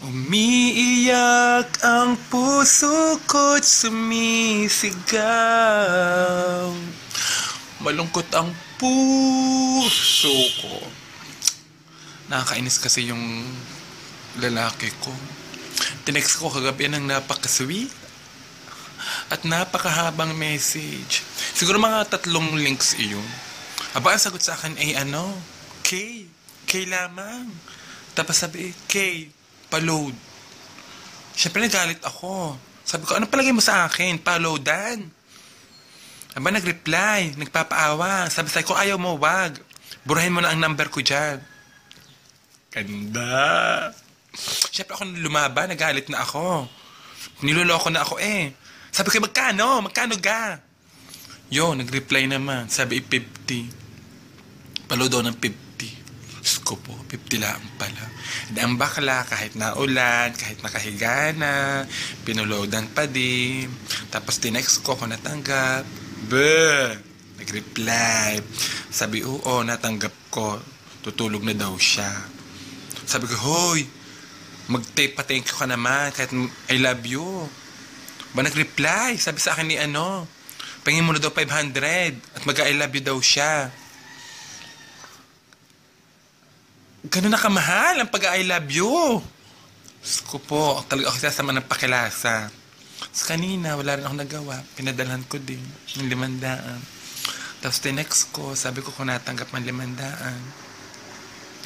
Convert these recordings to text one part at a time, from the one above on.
Umiiyak ang puso ko't sumisigaw Malungkot ang puso ko Nakakainis kasi yung lalaki ko Tinext ko kagabi ng napaka-sweet At napakahabang message Siguro mga tatlong links iyon Aba, ang sagot sa akin ay ano? K. K lamang. Tapos sabi, K, pa-load. Siyempre nagalit ako. Sabi ko, ano palagay mo sa akin? Pa-loadan. Aba, nag-reply, nagpapaawa. Sabi sa ko, ayaw mo, wag. Burahin mo na ang number ko dyan. Ganda. Siyempre ako lumaban, nagalit na ako. Niloloko na ako eh. Sabi ko, magkano? Magkano ga? Yo, nag-reply naman. Sabi, 50. Palo daw ng 50. Diyos ko po, 50 lang pala. And ang bakla, kahit naulan, kahit nakahiga na, pinuloadan pa din. Tapos tinext ko kung natanggap. Be! Nag-reply. Sabi, oo, natanggap ko. Tutulog na daw siya. Sabi ko, hoy, mag-tape pa thank you ka naman kahit I love you. Ba nag-reply? Sabi sa akin ni ano, pangin mo na daw 500 at mag-I love you daw siya. Ganun na kamahal ang pag-I love you. Diyos ko po, talaga ako sasama ng pakilasa. Tapos kanina, wala rin ako nagawa. Pinadalhan ko din ng limandaan. Tapos tinext ko, sabi ko kung natanggap man limandaan.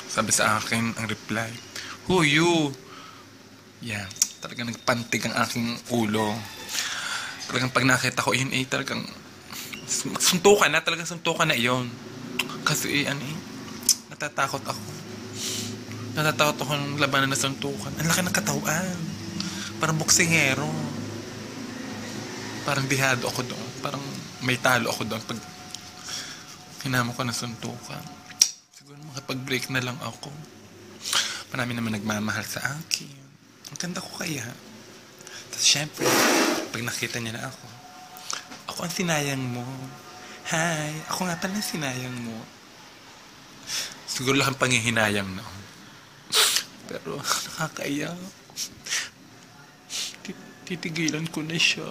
Sabi sa akin ang reply, Who you? Yeah, talagang nagpantig ang aking ulo. Talagang pag nakita ko yun, eh, talagang suntukan na, talagang suntukan na iyon. Kasi eh, ano eh, natatakot ako. Natatakot ako ng labanan na suntukan. Ang laki ng katawan. Parang boksingero. Parang bihado ako doon. Parang may talo ako doon pag hinamo ko na suntukan. Siguro makapag-break na lang ako. Marami naman nagmamahal sa akin. Ang ganda ko kaya. Tapos syempre, pag nakita niya na ako, ako ang sinayang mo. Hi, ako nga pala ang sinayang mo. Siguro lang ang panghihinayang na. Pero nakakaiyak. Titigilan ko na siya.